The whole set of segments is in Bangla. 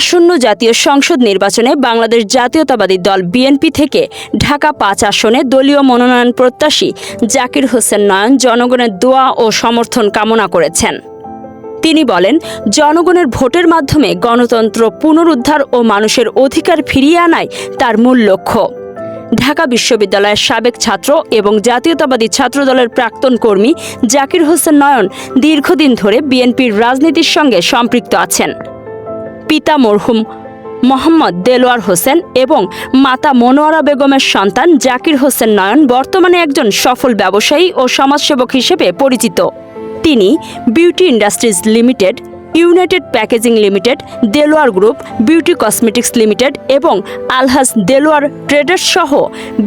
আসন্ন জাতীয় সংসদ নির্বাচনে বাংলাদেশ জাতীয়তাবাদী দল বিএনপি থেকে ঢাকা পাঁচ আসনে দলীয় মনোনয়ন প্রত্যাশী জাকির হোসেন নয়ন জনগণের দোয়া ও সমর্থন কামনা করেছেন। তিনি বলেন, জনগণের ভোটের মাধ্যমে গণতন্ত্র পুনরুদ্ধার ও মানুষের অধিকার ফিরিয়ে আনাই তার মূল লক্ষ্য। ঢাকা বিশ্ববিদ্যালয়ের সাবেক ছাত্র এবং জাতীয়তাবাদী ছাত্রদলের প্রাক্তন কর্মী জাকির হোসেন নয়ন দীর্ঘদিন ধরে বিএনপির রাজনীতির সঙ্গে সম্পৃক্ত আছেন। পিতা মরহুম, মোহাম্মদ দেলোয়ার হোসেন এবং মাতা মনোয়ারা বেগমের সন্তান জাকির হোসেন নয়ন বর্তমানে একজন সফল ব্যবসায়ী ও সমাজসেবক হিসেবে পরিচিত। তিনি beauty industries limited, united packaging limited, Delwar group, beauty cosmetics limited এবং আলহাজ দেলোয়ার ট্রেডার্স সহ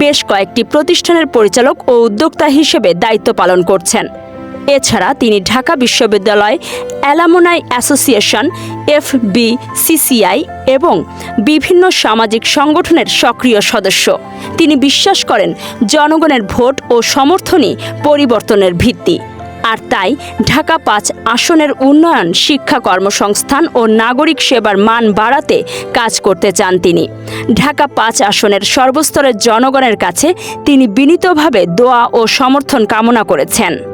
বেশ কয়েকটি প্রতিষ্ঠানের পরিচালক ও উদ্যোক্তা হিসেবে দায়িত্ব পালন করছেন। এছাড়া তিনি ঢাকা বিশ্ববিদ্যালয় অ্যালামোনাই অ্যাসোসিয়েশন, এফবিসিসিআই এবং বিভিন্ন সামাজিক সংগঠনের সক্রিয় সদস্য। তিনি বিশ্বাস করেন, জনগণের ভোট ও সমর্থনই পরিবর্তনের ভিত্তি। আর তাই ঢাকা পাঁচ আসনের উন্নয়ন, শিক্ষা কর্মসংস্থান ও নাগরিক সেবার মান বাড়াতে কাজ করতে চান তিনি। ঢাকা পাঁচ আসনের সর্বস্তরের জনগণের কাছে তিনি বিনীতভাবে দোয়া ও সমর্থন কামনা করেছেন।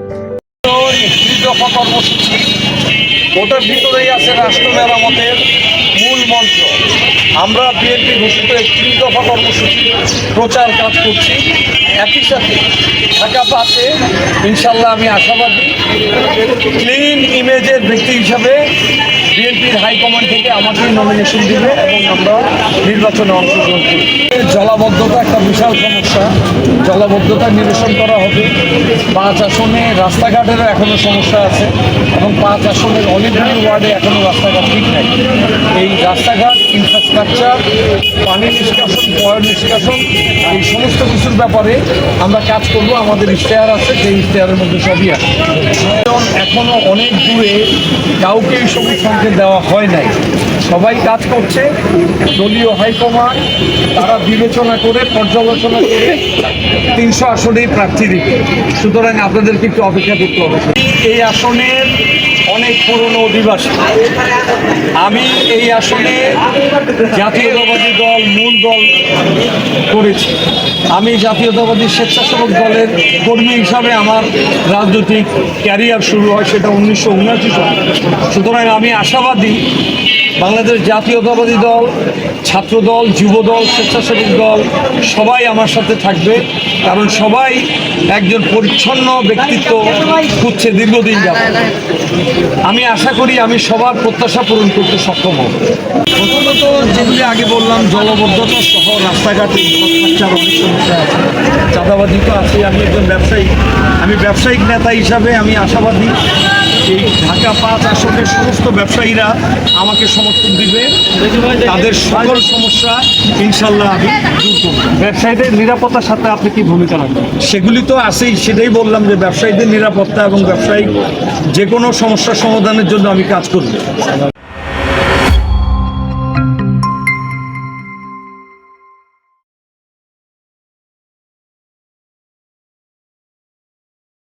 একত্রিশ কর্মসূচি, ওটার ভিতরেই আছে রাষ্ট্র মেরামতের মূল মন্ত্র। আমরা বিএনপি ঘোষিত একত্রিশ দফা কর্মসূচি প্রচার কাজ করছি। একই সাথে ঢাকা পাশে ইনশাল্লাহ আমি আশাবাদী। ক্লিন ইমেজের ব্যক্তি হিসাবে বিএনপির হাইকমান্ড থেকে আমাকে নমিনেশন দিবে এবং আমরা নির্বাচনে অংশগ্রহণ করি জলাবদ্ধতা একটা বিশাল সমস্যা। জলাবদ্ধতা নিরসন করা হবে। পাঁচ আসনে রাস্তাঘাটেরও এখনও সমস্যা আছে এবং পাঁচ আসনের অনেকগুলি ওয়ার্ডে এখনও রাস্তাঘাট ঠিক নাই। এই রাস্তাঘাট ইনফ্রাস্ট্রাকচার পানি নিষ্কাশন বয়ন নিষ্কাশন, এই সমস্ত কিছুর ব্যাপারে আমরা কাজ করব, আমাদের ইশতেহার আছে, সেই ইশতেহারের মধ্যে সবই আছে। এখনও অনেক দূরে কাউকে এই সবুজ সংকেত দেওয়া হয় নাই। সবাই কাজ করছে, দলীয় হাইকমান্ড, তারা বিবেচনা করে, পর্যালোচনা করে তিনশো আসনেই প্রার্থী দিবে। সুতরাং আপনাদেরকে একটু অপেক্ষা করতে হবে। এই আসনের অনেক পুরনো অধিবাসী আমি এই আসনে জাতীয়তাবাদী দল, মূল দল করেছি। আমি জাতীয়তাবাদী স্বেচ্ছাসেবক দলের কর্মী হিসাবে আমার রাজনৈতিক ক্যারিয়ার শুরু হয় সেটা উনিশশো উনআশি সালে। সুতরাং আমি আশাবাদী বাংলাদেশ জাতীয়তাবাদী দল, ছাত্র দল, যুব দল, স্বেচ্ছাসেবক দল, সবাই আমার সাথে থাকবে, কারণ সবাই একজন পরিচ্ছন্ন ব্যক্তিত্ব খুঁজছে দীর্ঘদিন যাবে আমি আশা করি আমি সবার প্রত্যাশা পূরণ করতে সক্ষম হব। প্রথমত যেগুলি আগে বললাম, জলবদ্ধতা সহ রাস্তাঘাটে আছে। চাঁদাবাদি তো আছে আমি একজন ব্যবসায়ী। আমি ব্যবসায়িক নেতা হিসাবে আমি আশাবাদী। এই পাঁচ আসনের সমস্ত ব্যবসায়ীরা আমাকে সমর্থন দিবে। তাদের সকল সমস্যা ইনশাল্লাহ আমি দূর করব। ব্যবসায়ীদের নিরাপত্তার সাথে আপনি কি ভূমিকা রাখবেন? সেগুলি তো আছেই সেটাই বললাম যে ব্যবসায়ীদের নিরাপত্তা এবং ব্যবসায়িক যে কোনো সমস্যা সমাধানের জন্য আমি কাজ করব।